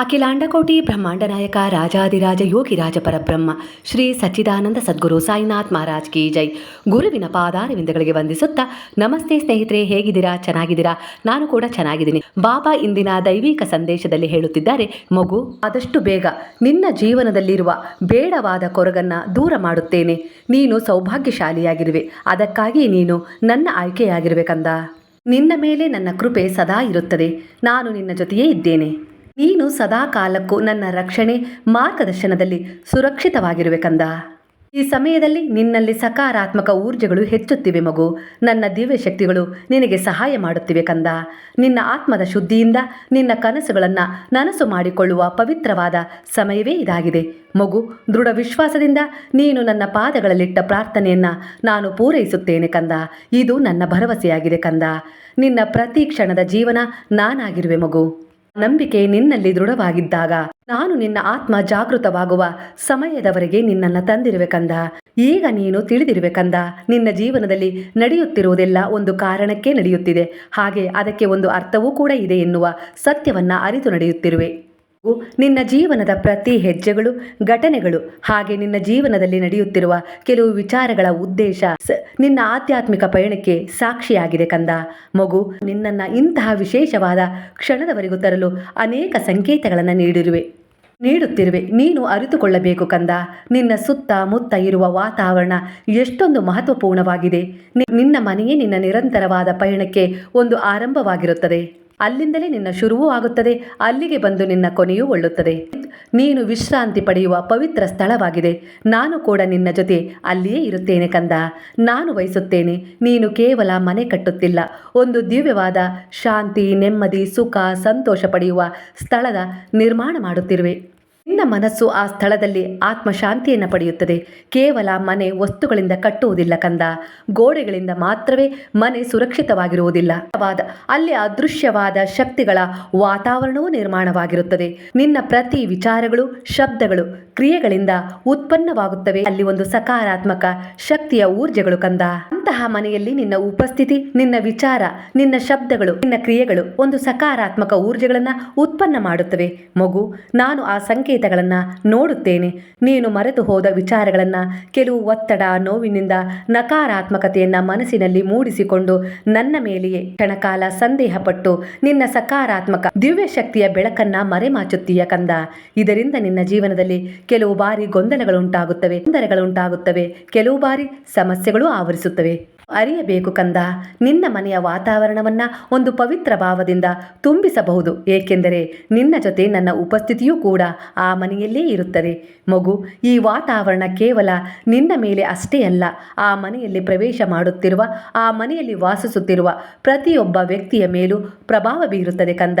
ಅಖಿಲಾಂಡಕೋಟಿ ಬ್ರಹ್ಮಾಂಡ ನಾಯಕ ರಾಜಾದಿರಾಜ ಯೋಗಿರಾಜ ಪರಬ್ರಹ್ಮ, ಶ್ರೀ ಸಚ್ಚಿದಾನಂದ ಸದ್ಗುರು ಸಾಯಿನಾಥ್ ಮಹಾರಾಜ್ ಕಿ ಜೈ. ಗುರುವಿನ ಪಾದಾರವಿಂದಗಳಿಗೆ ವಂದಿಸುತ್ತಾ, ನಮಸ್ತೆ ಸ್ನೇಹಿತರೆ, ಹೇಗಿದ್ದೀರಾ? ಚೆನ್ನಾಗಿದ್ದೀರಾ? ನಾನು ಕೂಡ ಚೆನ್ನಾಗಿದ್ದೀನಿ. ಬಾಬಾ ಇಂದಿನ ದೈವಿಕ ಸಂದೇಶದಲ್ಲಿ ಹೇಳುತ್ತಿದ್ದಾರೆ, ಮಗು, ಆದಷ್ಟು ಬೇಗ ನಿನ್ನ ಜೀವನದಲ್ಲಿರುವ ಬೇಡವಾದ ಕೊರಗನ್ನ ದೂರ ಮಾಡುತ್ತೇನೆ. ನೀನು ಸೌಭಾಗ್ಯಶಾಲಿಯಾಗಿರುವೆ. ಅದಕ್ಕಾಗಿ ನೀನು ನನ್ನ ಆಯ್ಕೆಯಾಗಿರಬೇಕಂದ ನಿನ್ನ ಮೇಲೆ ನನ್ನ ಕೃಪೆ ಸದಾ ಇರುತ್ತದೆ. ನಾನು ನಿನ್ನ ಜೊತೆಯೇ ಇದ್ದೇನೆ. ನೀನು ಸದಾ ಕಾಲಕ್ಕೂ ನನ್ನ ರಕ್ಷಣೆ ಮಾರ್ಗದರ್ಶನದಲ್ಲಿ ಸುರಕ್ಷಿತವಾಗಿರುವೆಕಂದ. ಈ ಸಮಯದಲ್ಲಿ ನಿನ್ನಲ್ಲಿ ಸಕಾರಾತ್ಮಕ ಊರ್ಜೆಗಳು ಹೆಚ್ಚುತ್ತಿವೆ ಮಗು. ನನ್ನ ದಿವ್ಯ ಶಕ್ತಿಗಳು ನಿನಗೆ ಸಹಾಯ ಮಾಡುತ್ತಿವೆ ಕಂದ ನಿನ್ನ ಆತ್ಮದ ಶುದ್ಧಿಯಿಂದ ನಿನ್ನ ಕನಸುಗಳನ್ನು ನನಸು ಮಾಡಿಕೊಳ್ಳುವ ಪವಿತ್ರವಾದ ಸಮಯವೇ ಇದಾಗಿದೆ. ಮಗು, ದೃಢ ವಿಶ್ವಾಸದಿಂದ ನೀನು ನನ್ನ ಪಾದಗಳಲ್ಲಿಟ್ಟ ಪ್ರಾರ್ಥನೆಯನ್ನು ನಾನು ಪೂರೈಸುತ್ತೇನೆ ಕಂದ ಇದು ನನ್ನ ಭರವಸೆಯಾಗಿದೆ ಕಂದ ನಿನ್ನ ಪ್ರತಿ ಕ್ಷಣದ ಜೀವನ ನಾನಾಗಿರುವೆ ಮಗು. ನಂಬಿಕೆ ನಿನ್ನಲ್ಲಿ ದೃಢವಾಗಿದ್ದಾಗ ನಾನು ನಿನ್ನ ಆತ್ಮ ಜಾಗೃತವಾಗುವ ಸಮಯದವರೆಗೆ ನಿನ್ನನ್ನ ತಂದಿರುವೆ ಕಂದ. ಈಗ ನೀನು ತಿಳಿದಿರುವೆ ಕಂದ, ನಿನ್ನ ಜೀವನದಲ್ಲಿ ನಡೆಯುತ್ತಿರುವುದೆಲ್ಲ ಒಂದು ಕಾರಣಕ್ಕೆ ನಡೆಯುತ್ತಿದೆ. ಹಾಗೆ ಅದಕ್ಕೆ ಒಂದು ಅರ್ಥವೂ ಕೂಡ ಇದೆ ಎನ್ನುವ ಸತ್ಯವನ್ನ ಅರಿತು ನಡೆಯುತ್ತಿರುವೆ. ನಿನ್ನ ಜೀವನದ ಪ್ರತಿ ಹೆಜ್ಜೆಗಳು, ಘಟನೆಗಳು, ಹಾಗೆ ನಿನ್ನ ಜೀವನದಲ್ಲಿ ನಡೆಯುತ್ತಿರುವ ಕೆಲವು ವಿಚಾರಗಳ ಉದ್ದೇಶ ನಿನ್ನ ಆಧ್ಯಾತ್ಮಿಕ ಪಯಣಕ್ಕೆ ಸಾಕ್ಷಿಯಾಗಿದೆ ಕಂದ. ಮಗು, ನಿನ್ನನ್ನು ಇಂತಹ ವಿಶೇಷವಾದ ಕ್ಷಣದವರೆಗೂ ತರಲು ಅನೇಕ ಸಂಕೇತಗಳನ್ನು ನೀಡಿರುವೆ. ನೀಡುತ್ತಿರುವೆ. ನೀನು ಅರಿತುಕೊಳ್ಳಬೇಕು ಕಂದ. ನಿನ್ನ ಸುತ್ತ ಮುತ್ತ ಇರುವ ವಾತಾವರಣ ಎಷ್ಟೊಂದು ಮಹತ್ವಪೂರ್ಣವಾಗಿದೆ. ನಿನ್ನ ಮನೆಯೇ ನಿನ್ನ ನಿರಂತರವಾದ ಪಯಣಕ್ಕೆ ಒಂದು ಆರಂಭವಾಗಿರುತ್ತದೆ. ಅಲ್ಲಿಂದಲೇ ನಿನ್ನ ಶುರುವೂ ಆಗುತ್ತದೆ, ಅಲ್ಲಿಗೆ ಬಂದು ನಿನ್ನ ಕೊನೆಯೂ ಒಳ್ಳುತ್ತದೆ. ನೀನು ವಿಶ್ರಾಂತಿ ಪಡೆಯುವ ಪವಿತ್ರ ಸ್ಥಳವಾಗಿದೆ. ನಾನು ಕೂಡ ನಿನ್ನ ಜೊತೆ ಅಲ್ಲಿಯೇ ಇರುತ್ತೇನೆ ಕಂದ. ನಾನು ಬಯಸುತ್ತೇನೆ, ನೀನು ಕೇವಲ ಮನೆ ಕಟ್ಟುತ್ತಿಲ್ಲ. ಒಂದು ದಿವ್ಯವಾದ ಶಾಂತಿ, ನೆಮ್ಮದಿ, ಸುಖ, ಸಂತೋಷ ಪಡೆಯುವ ಸ್ಥಳದ ನಿರ್ಮಾಣ ಮಾಡುತ್ತಿರುವೆ. ನಿನ್ನ ಮನಸ್ಸು ಆ ಸ್ಥಳದಲ್ಲಿ ಆತ್ಮಶಾಂತಿಯನ್ನು ಪಡೆಯುತ್ತದೆ. ಕೇವಲ ಮನೆ ವಸ್ತುಗಳಿಂದ ಕಟ್ಟುವುದಿಲ್ಲ ಕಂದ. ಗೋಡೆಗಳಿಂದ ಮಾತ್ರವೇ ಮನೆ ಸುರಕ್ಷಿತವಾಗಿರುವುದಿಲ್ಲ. ವಾದ ಅಲ್ಲಿ ಅದೃಶ್ಯವಾದ ಶಕ್ತಿಗಳ ವಾತಾವರಣವೂ ನಿರ್ಮಾಣವಾಗಿರುತ್ತದೆ. ನಿನ್ನ ಪ್ರತಿ ವಿಚಾರಗಳು, ಶಬ್ದಗಳು ಕ್ರಿಯೆಗಳಿಂದ ಉತ್ಪನ್ನವಾಗುತ್ತವೆ. ಅಲ್ಲಿ ಒಂದು ಸಕಾರಾತ್ಮಕ ಶಕ್ತಿಯ ಊರ್ಜೆಗಳು ಕಂದ. ಅಂತಹ ಮನೆಯಲ್ಲಿ ನಿನ್ನ ಉಪಸ್ಥಿತಿ, ನಿನ್ನ ವಿಚಾರ, ನಿನ್ನ ಶಬ್ದಗಳು, ನಿನ್ನ ಕ್ರಿಯೆಗಳು ಒಂದು ಸಕಾರಾತ್ಮಕ ಊರ್ಜೆಗಳನ್ನ ಉತ್ಪನ್ನ ಮಾಡುತ್ತವೆ. ಮಗು, ನಾನು ಆ ಸಂಕೇತಗಳನ್ನ ನೋಡುತ್ತೇನೆ. ನೀನು ಮರೆತು ಹೋದ ವಿಚಾರಗಳನ್ನ ಕೆಲವು ಒತ್ತಡ, ನೋವಿನಿಂದ ನಕಾರಾತ್ಮಕತೆಯನ್ನ ಮನಸ್ಸಿನಲ್ಲಿ ಮೂಡಿಸಿಕೊಂಡು ನನ್ನ ಮೇಲೆಯೇ ಕ್ಷಣಕಾಲ ಸಂದೇಹ ಪಟ್ಟು ನಿನ್ನ ಸಕಾರಾತ್ಮಕ ದಿವ್ಯ ಶಕ್ತಿಯ ಬೆಳಕನ್ನ ಮರೆಮಾಚುತ್ತೀಯ ಕಂದ. ಇದರಿಂದ ನಿನ್ನ ಜೀವನದಲ್ಲಿ ಕೆಲವು ಬಾರಿ ಗೊಂದಲಗಳುಂಟಾಗುತ್ತವೆ ತೊಂದರೆಗಳುಂಟಾಗುತ್ತವೆ. ಕೆಲವು ಬಾರಿ ಸಮಸ್ಯೆಗಳು ಆವರಿಸುತ್ತವೆ. ಅರಿಯಬೇಕು ಕಂದ. ನಿನ್ನ ಮನೆಯ ವಾತಾವರಣವನ್ನ ಒಂದು ಪವಿತ್ರ ಭಾವದಿಂದ ತುಂಬಿಸಬಹುದು. ಏಕೆಂದರೆ ನಿನ್ನ ಜೊತೆ ನನ್ನ ಉಪಸ್ಥಿತಿಯೂ ಕೂಡ ಆ ಮನೆಯಲ್ಲೇ ಇರುತ್ತದೆ. ಮಗು, ಈ ವಾತಾವರಣ ಕೇವಲ ನಿನ್ನ ಮೇಲೆ ಅಷ್ಟೇ ಅಲ್ಲ, ಆ ಮನೆಯಲ್ಲಿ ಪ್ರವೇಶ ಮಾಡುತ್ತಿರುವ, ಆ ಮನೆಯಲ್ಲಿ ವಾಸಿಸುತ್ತಿರುವ ಪ್ರತಿಯೊಬ್ಬ ವ್ಯಕ್ತಿಯ ಮೇಲೂ ಪ್ರಭಾವ ಬೀರುತ್ತದೆ ಕಂದ.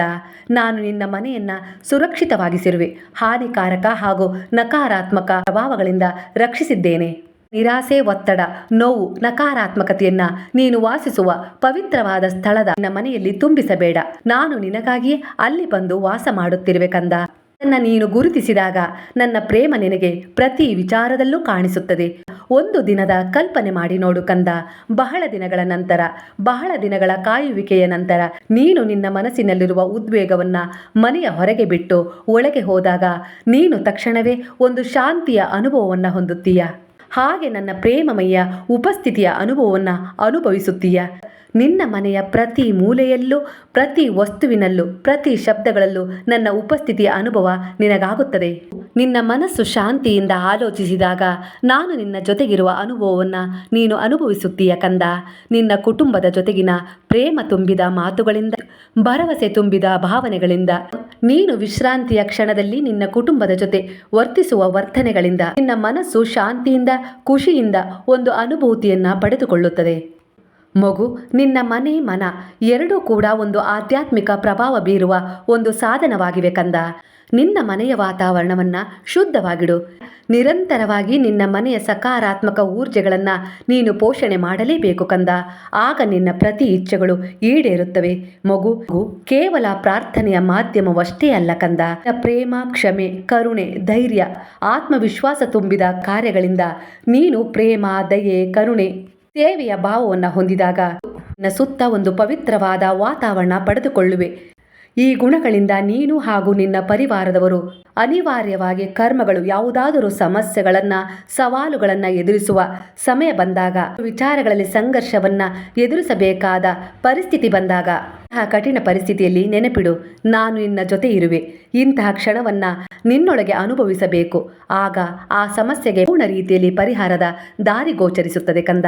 ನಾನು ನಿನ್ನ ಮನೆಯನ್ನ ಸುರಕ್ಷಿತವಾಗಿಸಿರುವೆ, ಹಾನಿಕಾರಕ ಹಾಗೂ ನಕಾರಾತ್ಮಕ ಪ್ರಭಾವಗಳಿಂದ ರಕ್ಷಿಸಿದ್ದೇನೆ. ನಿರಾಸೆ, ಒತ್ತಡ, ನೋವು, ನಕಾರಾತ್ಮಕತೆಯನ್ನ ನೀನು ವಾಸಿಸುವ ಪವಿತ್ರವಾದ ಸ್ಥಳದ ನಿನ್ನ ಮನೆಯಲ್ಲಿ ತುಂಬಿಸಬೇಡ. ನಾನು ನಿನಗಾಗಿ ಅಲ್ಲಿ ಬಂದು ವಾಸ ಮಾಡುತ್ತಿರುವೆ ಕಂದ. ನನ್ನ ನೀನು ಗುರುತಿಸಿದಾಗ ನನ್ನ ಪ್ರೇಮ ನಿನಗೆ ಪ್ರತಿ ವಿಚಾರದಲ್ಲೂ ಕಾಣಿಸುತ್ತದೆ. ಒಂದು ದಿನದ ಕಲ್ಪನೆ ಮಾಡಿ ನೋಡು ಕಂದ. ಬಹಳ ದಿನಗಳ ನಂತರ, ಬಹಳ ದಿನಗಳ ಕಾಯುವಿಕೆಯ ನಂತರ ನೀನು ನಿನ್ನ ಮನಸ್ಸಿನಲ್ಲಿರುವ ಉದ್ವೇಗವನ್ನ ಮನೆಯ ಹೊರಗೆ ಬಿಟ್ಟು ಒಳಗೆ ಹೋದಾಗ ನೀನು ತಕ್ಷಣವೇ ಒಂದು ಶಾಂತಿಯ ಅನುಭವವನ್ನು ಹೊಂದುತ್ತೀಯ. ಹಾಗೆ ನನ್ನ ಪ್ರೇಮಮಯ ಉಪಸ್ಥಿತಿಯ ಅನುಭವವನ್ನು ಅನುಭವಿಸುತ್ತೀಯ. ನಿನ್ನ ಮನೆಯ ಪ್ರತಿ ಮೂಲೆಯಲ್ಲೂ, ಪ್ರತಿ ವಸ್ತುವಿನಲ್ಲೂ, ಪ್ರತಿ ಶಬ್ದಗಳಲ್ಲೂ ನನ್ನ ಉಪಸ್ಥಿತಿಯ ಅನುಭವ ನಿನಗಾಗುತ್ತದೆ. ನಿನ್ನ ಮನಸ್ಸು ಶಾಂತಿಯಿಂದ ಆಲೋಚಿಸಿದಾಗ ನಾನು ನಿನ್ನ ಜೊತೆಗಿರುವ ಅನುಭವವನ್ನು ನೀನು ಅನುಭವಿಸುತ್ತೀಯ ಕಂದ. ನಿನ್ನ ಕುಟುಂಬದ ಜೊತೆಗಿನ ಪ್ರೇಮ ತುಂಬಿದ ಮಾತುಗಳಿಂದ, ಭರವಸೆ ತುಂಬಿದ ಭಾವನೆಗಳಿಂದ, ನೀನು ವಿಶ್ರಾಂತಿಯ ಕ್ಷಣದಲ್ಲಿ ನಿನ್ನ ಕುಟುಂಬದ ಜೊತೆ ವರ್ತಿಸುವ ವರ್ತನೆಗಳಿಂದ ನಿನ್ನ ಮನಸ್ಸು ಶಾಂತಿಯಿಂದ, ಖುಷಿಯಿಂದ ಒಂದು ಅನುಭೂತಿಯನ್ನು ಪಡೆದುಕೊಳ್ಳುತ್ತದೆ. ಮಗು, ನಿನ್ನ ಮನೆ, ಮನ ಎರಡೂ ಕೂಡ ಒಂದು ಆಧ್ಯಾತ್ಮಿಕ ಪ್ರಭಾವ ಬೀರುವ ಒಂದು ಸಾಧನವಾಗಿವೆ ಕಂದ. ನಿನ್ನ ಮನೆಯ ವಾತಾವರಣವನ್ನ ಶುದ್ಧವಾಗಿಡು. ನಿರಂತರವಾಗಿ ನಿನ್ನ ಮನೆಯ ಸಕಾರಾತ್ಮಕ ಊರ್ಜೆಗಳನ್ನ ನೀನು ಪೋಷಣೆ ಮಾಡಲೇಬೇಕು ಕಂದ. ಆಗ ನಿನ್ನ ಪ್ರತಿ ಇಚ್ಛೆಗಳು ಈಡೇರುತ್ತವೆ. ಮಗು ಕೇವಲ ಪ್ರಾರ್ಥನೆಯ ಮಾಧ್ಯಮವಷ್ಟೇ ಅಲ್ಲ ಕಂದ. ಪ್ರೇಮ, ಕ್ಷಮೆ, ಕರುಣೆ, ಧೈರ್ಯ, ಆತ್ಮವಿಶ್ವಾಸ ತುಂಬಿದ ಕಾರ್ಯಗಳಿಂದ ನೀನು ಪ್ರೇಮ, ದಯೆ, ಕರುಣೆ ಸೇವೆಯ ಭಾವವನ್ನು ಹೊಂದಿದಾಗ ಸುತ್ತ ಒಂದು ಪವಿತ್ರವಾದ ವಾತಾವರಣ ಪಡೆದುಕೊಳ್ಳುವೆ. ಈ ಗುಣಗಳಿಂದ ನೀನು ಹಾಗೂ ನಿನ್ನ ಪರಿವಾರದವರು ಅನಿವಾರ್ಯವಾಗಿ ಕರ್ಮಗಳು ಯಾವುದಾದರೂ ಸಮಸ್ಯೆಗಳನ್ನು, ಸವಾಲುಗಳನ್ನು ಎದುರಿಸುವ ಸಮಯ ಬಂದಾಗ, ವಿಚಾರಗಳಲ್ಲಿ ಸಂಘರ್ಷವನ್ನು ಎದುರಿಸಬೇಕಾದ ಪರಿಸ್ಥಿತಿ ಬಂದಾಗ, ಇಂತಹ ಕಠಿಣ ಪರಿಸ್ಥಿತಿಯಲ್ಲಿ ನೆನಪಿಡು, ನಾನು ನಿನ್ನ ಜೊತೆ ಇರುವೆ. ಇಂತಹ ಕ್ಷಣವನ್ನು ನಿನ್ನೊಳಗೆ ಅನುಭವಿಸಬೇಕು. ಆಗ ಆ ಸಮಸ್ಯೆಗೆ ಪೂರ್ಣ ರೀತಿಯಲ್ಲಿ ಪರಿಹಾರದ ದಾರಿ ಗೋಚರಿಸುತ್ತದೆ ಕಂದ.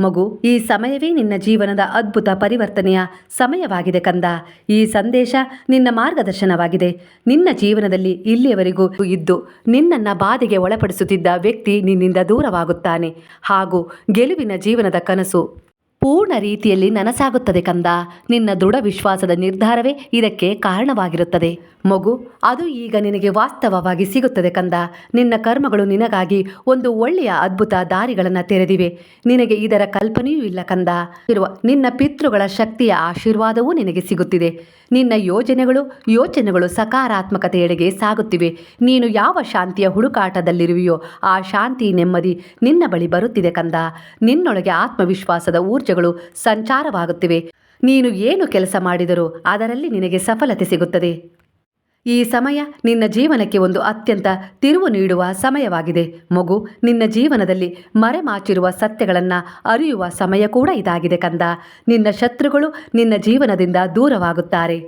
ಮಗು, ಈ ಸಮಯವೇ ನಿನ್ನ ಜೀವನದ ಅದ್ಭುತ ಪರಿವರ್ತನೆಯ ಸಮಯವಾಗಿದೆ ಕಂದ. ಈ ಸಂದೇಶ ನಿನ್ನ ಮಾರ್ಗದರ್ಶನವಾಗಿದೆ. ನಿನ್ನ ಜೀವನದಲ್ಲಿ ಇಲ್ಲಿಯವರೆಗೂ ಇದ್ದು, ನಿನ್ನನ್ನು ಬಾಧೆಗೆ ಒಳಪಡಿಸುತ್ತಿದ್ದ ವ್ಯಕ್ತಿ ನಿನ್ನಿಂದ ದೂರವಾಗುತ್ತಾನೆ. ಹಾಗೂ ಗೆಲುವಿನ ಜೀವನದ ಕನಸು ಪೂರ್ಣ ರೀತಿಯಲ್ಲಿ ನನಸಾಗುತ್ತದೆ ಕಂದ. ನಿನ್ನ ದೃಢ ವಿಶ್ವಾಸದ ನಿರ್ಧಾರವೇ ಇದಕ್ಕೆ ಕಾರಣವಾಗಿರುತ್ತದೆ. ಮಗು, ಅದು ಈಗ ನಿನಗೆ ವಾಸ್ತವವಾಗಿ ಸಿಗುತ್ತದೆ ಕಂದ. ನಿನ್ನ ಕರ್ಮಗಳು ನಿನಗಾಗಿ ಒಂದು ಒಳ್ಳೆಯ ಅದ್ಭುತ ದಾರಿಗಳನ್ನು ತೆರೆದಿವೆ. ನಿನಗೆ ಇದರ ಕಲ್ಪನೆಯೂ ಇಲ್ಲ ಕಂದ. ಇರುವ ನಿನ್ನ ಪಿತೃಗಳ ಶಕ್ತಿಯ ಆಶೀರ್ವಾದವೂ ನಿನಗೆ ಸಿಗುತ್ತಿದೆ. ನಿನ್ನ ಯೋಜನೆಗಳು, ಯೋಚನೆಗಳು ಸಕಾರಾತ್ಮಕತೆಯೆಡೆಗೆ ಸಾಗುತ್ತಿವೆ. ನೀನು ಯಾವ ಶಾಂತಿಯ ಹುಡುಕಾಟದಲ್ಲಿರುವೆಯೋ ಆ ಶಾಂತಿ ನೆಮ್ಮದಿ ನಿನ್ನ ಬಳಿ ಬರುತ್ತಿದೆ ಕಂದ. ನಿನ್ನೊಳಗೆ ಆತ್ಮವಿಶ್ವಾಸದ ಊರ್ಜಗಳು ಸಂಚಾರವಾಗುತ್ತಿವೆ. ನೀನು ಏನು ಕೆಲಸ ಮಾಡಿದರೂ ಅದರಲ್ಲಿ ನಿನಗೆ ಸಫಲತೆ ಸಿಗುತ್ತದೆ. ಈ ಸಮಯ ನಿನ್ನ ಜೀವನಕ್ಕೆ ಒಂದು ಅತ್ಯಂತ ತಿರುವು ನೀಡುವ ಸಮಯವಾಗಿದೆ. ಮಗು, ನಿನ್ನ ಜೀವನದಲ್ಲಿ ಮರೆಮಾಚಿರುವ ಸತ್ಯಗಳನ್ನು ಅರಿಯುವ ಸಮಯ ಕೂಡ ಇದಾಗಿದೆ ಕಂದ. ನಿನ್ನ ಶತ್ರುಗಳು ನಿನ್ನ ಜೀವನದಿಂದ ದೂರವಾಗುತ್ತಾರೆ.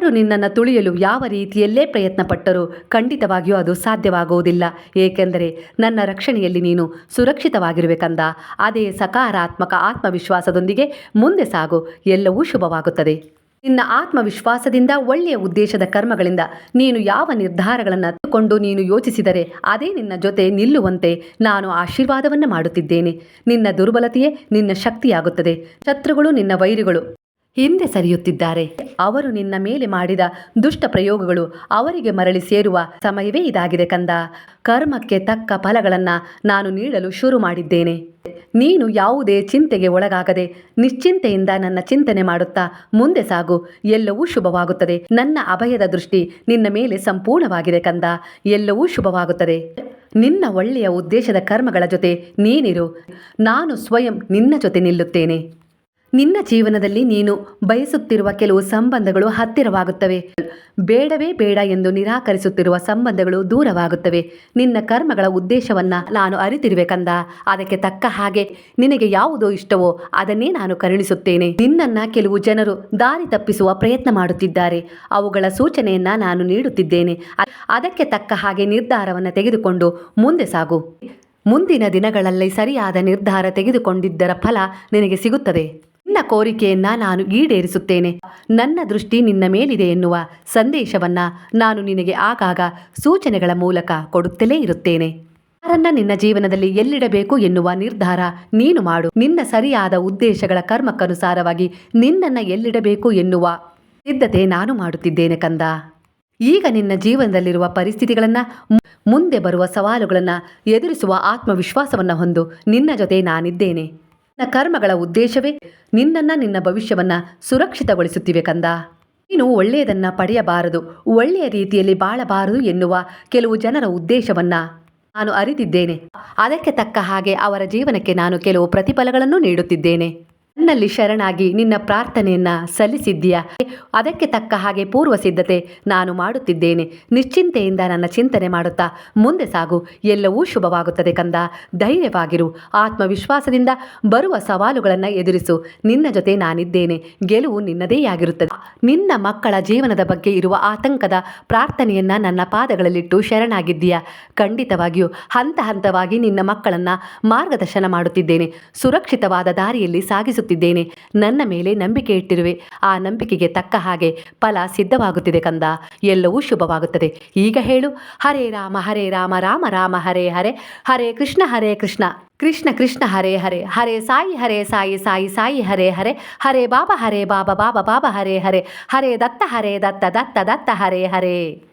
ಅವರು ನಿನ್ನನ್ನು ತುಳಿಯಲು ಯಾವ ರೀತಿಯಲ್ಲೇ ಪ್ರಯತ್ನ ಪಟ್ಟರೂ ಖಂಡಿತವಾಗಿಯೂ ಅದು ಸಾಧ್ಯವಾಗುವುದಿಲ್ಲ. ಏಕೆಂದರೆ ನನ್ನ ರಕ್ಷಣೆಯಲ್ಲಿ ನೀನು ಸುರಕ್ಷಿತವಾಗಿರಬೇಕಂದ ಅದೇ ಸಕಾರಾತ್ಮಕ ಆತ್ಮವಿಶ್ವಾಸದೊಂದಿಗೆ ಮುಂದೆ ಸಾಗು. ಎಲ್ಲವೂ ಶುಭವಾಗುತ್ತದೆ. ನಿನ್ನ ಆತ್ಮವಿಶ್ವಾಸದಿಂದ ಒಳ್ಳೆಯ ಉದ್ದೇಶದ ಕರ್ಮಗಳಿಂದ ನೀನು ಯಾವ ನಿರ್ಧಾರಗಳನ್ನು ಅತ್ತುಕೊಂಡು ನೀನು ಯೋಚಿಸಿದರೆ ಅದೇ ನಿನ್ನ ಜೊತೆ ನಿಲ್ಲುವಂತೆ ನಾನು ಆಶೀರ್ವಾದವನ್ನು ಮಾಡುತ್ತಿದ್ದೇನೆ. ನಿನ್ನ ದುರ್ಬಲತೆಯೇ ನಿನ್ನ ಶಕ್ತಿಯಾಗುತ್ತದೆ. ಶತ್ರುಗಳು ನಿನ್ನ ವೈರಿಗಳು. ಹಿಂದೆ ಸರಿಯುತ್ತಿದ್ದಾರೆ. ಅವರು ನಿನ್ನ ಮೇಲೆ ಮಾಡಿದ ದುಷ್ಟ ಪ್ರಯೋಗಗಳು ಅವರಿಗೆ ಮರಳಿ ಸೇರುವ ಸಮಯವೇ ಇದಾಗಿದೆ ಕಂದ. ಕರ್ಮಕ್ಕೆ ತಕ್ಕ ಫಲಗಳನ್ನು ನಾನು ನೀಡಲು ಶುರು ಮಾಡಿದ್ದೇನೆ. ನೀನು ಯಾವುದೇ ಚಿಂತೆಗೆ ಒಳಗಾಗದೆ ನಿಶ್ಚಿಂತೆಯಿಂದ ನನ್ನ ಚಿಂತನೆ ಮಾಡುತ್ತಾ ಮುಂದೆ ಸಾಗು. ಎಲ್ಲವೂ ಶುಭವಾಗುತ್ತದೆ. ನನ್ನ ಅಭಯದ ದೃಷ್ಟಿ ನಿನ್ನ ಮೇಲೆ ಸಂಪೂರ್ಣವಾಗಿದೆ ಕಂದ. ಎಲ್ಲವೂ ಶುಭವಾಗುತ್ತದೆ. ನಿನ್ನ ಒಳ್ಳೆಯ ಉದ್ದೇಶದ ಕರ್ಮಗಳ ಜೊತೆ ನೀನಿರು. ನಾನು ಸ್ವಯಂ ನಿನ್ನ ಜೊತೆ ನಿಲ್ಲುತ್ತೇನೆ. ನಿನ್ನ ಜೀವನದಲ್ಲಿ ನೀನು ಬಯಸುತ್ತಿರುವ ಕೆಲವು ಸಂಬಂಧಗಳು ಹತ್ತಿರವಾಗುತ್ತವೆ. ಬೇಡವೇ ಬೇಡ ಎಂದು ನಿರಾಕರಿಸುತ್ತಿರುವ ಸಂಬಂಧಗಳು ದೂರವಾಗುತ್ತವೆ. ನಿನ್ನ ಕರ್ಮಗಳ ಉದ್ದೇಶವನ್ನ ನಾನು ಅರಿತಿರುವೆ ಕಂದ. ಅದಕ್ಕೆ ತಕ್ಕ ಹಾಗೆ ನಿನಗೆ ಯಾವುದೋ ಇಷ್ಟವೋ ಅದನ್ನೇ ನಾನು ಕರುಣಿಸುತ್ತೇನೆ. ನಿನ್ನನ್ನ ಕೆಲವು ಜನರು ದಾರಿ ತಪ್ಪಿಸುವ ಪ್ರಯತ್ನ ಮಾಡುತ್ತಿದ್ದಾರೆ. ಅವುಗಳ ಸೂಚನೆಯನ್ನ ನಾನು ನೀಡುತ್ತಿದ್ದೇನೆ. ಅದಕ್ಕೆ ತಕ್ಕ ಹಾಗೆ ನಿರ್ಧಾರವನ್ನು ತೆಗೆದುಕೊಂಡು ಮುಂದೆ ಸಾಗು. ಮುಂದಿನ ದಿನಗಳಲ್ಲಿ ಸರಿಯಾದ ನಿರ್ಧಾರ ತೆಗೆದುಕೊಂಡಿದ್ದರ ಫಲ ನಿನಗೆ ಸಿಗುತ್ತದೆ. ನಿನ್ನ ಕೋರಿಕೆಯನ್ನ ನಾನು ಈಡೇರಿಸುತ್ತೇನೆ. ನನ್ನ ದೃಷ್ಟಿ ನಿನ್ನ ಮೇಲಿದೆ ಎನ್ನುವ ಸಂದೇಶವನ್ನ ನಾನು ನಿನಗೆ ಆಗಾಗ ಸೂಚನೆಗಳ ಮೂಲಕ ಕೊಡುತ್ತಲೇ ಇರುತ್ತೇನೆ. ಯಾರನ್ನ ನಿನ್ನ ಜೀವನದಲ್ಲಿ ಎಲ್ಲಿಡಬೇಕು ಎನ್ನುವ ನಿರ್ಧಾರ ನೀನು ಮಾಡು. ನಿನ್ನ ಸರಿಯಾದ ಉದ್ದೇಶಗಳ ಕರ್ಮಕ್ಕನುಸಾರವಾಗಿ ನಿನ್ನನ್ನ ಎಲ್ಲಿಡಬೇಕು ಎನ್ನುವ ಸಿದ್ಧತೆ ನಾನು ಮಾಡುತ್ತಿದ್ದೇನೆ ಕಂದ. ಈಗ ನಿನ್ನ ಜೀವನದಲ್ಲಿರುವ ಪರಿಸ್ಥಿತಿಗಳನ್ನ ಮುಂದೆ ಬರುವ ಸವಾಲುಗಳನ್ನು ಎದುರಿಸುವ ಆತ್ಮವಿಶ್ವಾಸವನ್ನು ಹೊಂದು ನಿನ್ನ ಜೊತೆ ನಾನಿದ್ದೇನೆ. ಕರ್ಮಗಳ ಉದ್ದೇಶವೇ? ನಿನ್ನನ್ನ ನಿನ್ನ ಭವಿಷ್ಯವನ್ನ ಸುರಕ್ಷಿತಗೊಳಿಸುತ್ತಿವೆ ಕಂದ. ನೀನು ಒಳ್ಳೆಯದನ್ನ ಪಡೆಯಬಾರದು, ಒಳ್ಳೆಯ ರೀತಿಯಲ್ಲಿ ಬಾಳಬಾರದು ಎನ್ನುವ ಕೆಲವು ಜನರ ಉದ್ದೇಶವನ್ನ ನಾನು ಅರಿತಿದ್ದೇನೆ. ಅದಕ್ಕೆ ತಕ್ಕ ಹಾಗೆ ಅವರ ಜೀವನಕ್ಕೆ ನಾನು ಕೆಲವು ಪ್ರತಿಫಲಗಳನ್ನು ನೀಡುತ್ತಿದ್ದೇನೆ. ನನ್ನಲ್ಲಿ ಶರಣಾಗಿ ನಿನ್ನ ಪ್ರಾರ್ಥನೆಯನ್ನ ಸಲ್ಲಿಸಿದ್ದೀಯಾ? ಅದಕ್ಕೆ ತಕ್ಕ ಹಾಗೆ ಪೂರ್ವ ಸಿದ್ಧತೆ ನಾನು ಮಾಡುತ್ತಿದ್ದೇನೆ. ನಿಶ್ಚಿಂತೆಯಿಂದ ನನ್ನ ಚಿಂತನೆ ಮಾಡುತ್ತಾ ಮುಂದೆ ಸಾಗು. ಎಲ್ಲವೂ ಶುಭವಾಗುತ್ತದೆ ಕಂದ. ಧೈರ್ಯವಾಗಿರು. ಆತ್ಮವಿಶ್ವಾಸದಿಂದ ಬರುವ ಸವಾಲುಗಳನ್ನು ಎದುರಿಸು. ನಿನ್ನ ಜೊತೆ ನಾನಿದ್ದೇನೆ. ಗೆಲುವು ನಿನ್ನದೇ ಆಗಿರುತ್ತದೆ. ನಿನ್ನ ಮಕ್ಕಳ ಜೀವನದ ಬಗ್ಗೆ ಇರುವ ಆತಂಕದ ಪ್ರಾರ್ಥನೆಯನ್ನ ನನ್ನ ಪಾದಗಳಲ್ಲಿಟ್ಟು ಶರಣಾಗಿದ್ದೀಯಾ? ಖಂಡಿತವಾಗಿಯೂ. ಹಂತ ಹಂತವಾಗಿ ನಿನ್ನ ಮಕ್ಕಳನ್ನ ಮಾರ್ಗದರ್ಶನ ಮಾಡುತ್ತಿದ್ದೇನೆ. ಸುರಕ್ಷಿತವಾದ ದಾರಿಯಲ್ಲಿ ಸಾಗಿಸುತ್ತಿದ್ದೇನೆ ನನ್ನ ಮೇಲೆ ನಂಬಿಕೆ ಇಟ್ಟಿರುವೆ. ಆ ನಂಬಿಕೆಗೆ ತಕ್ಕ ಹಾಗೆ ಫಲ ಸಿದ್ಧವಾಗುತ್ತಿದೆ ಕಂದ. ಎಲ್ಲವೂ ಶುಭವಾಗುತ್ತದೆ. ಈಗ ಹೇಳು. ಹರೇ ರಾಮ ಹರೇ ರಾಮ ರಾಮ ರಾಮ, ಹರೇ ಹರೇ ಹರೇ ಕೃಷ್ಣ ಹರೇ ಕೃಷ್ಣ. ಕೃಷ್ಣ ಕೃಷ್ಣ, ಹರೇ ಹರೇ ಹರೇ ಸಾಯಿ ಹರೇ ಸಾಯಿ ಸಾಯಿ ಸಾಯಿ, ಹರೇ ಹರೇ ಹರೇ ಬಾಬಾ ಹರೇ ಬಾಬಾ ಬಾಬಾ ಬಾಬಾ, ಹರೇ ಹರೇ ಹರೇ ದತ್ತ ಹರೇ ದತ್ತ ದತ್ತ ದತ್ತ, ಹರೇ ಹರೇ.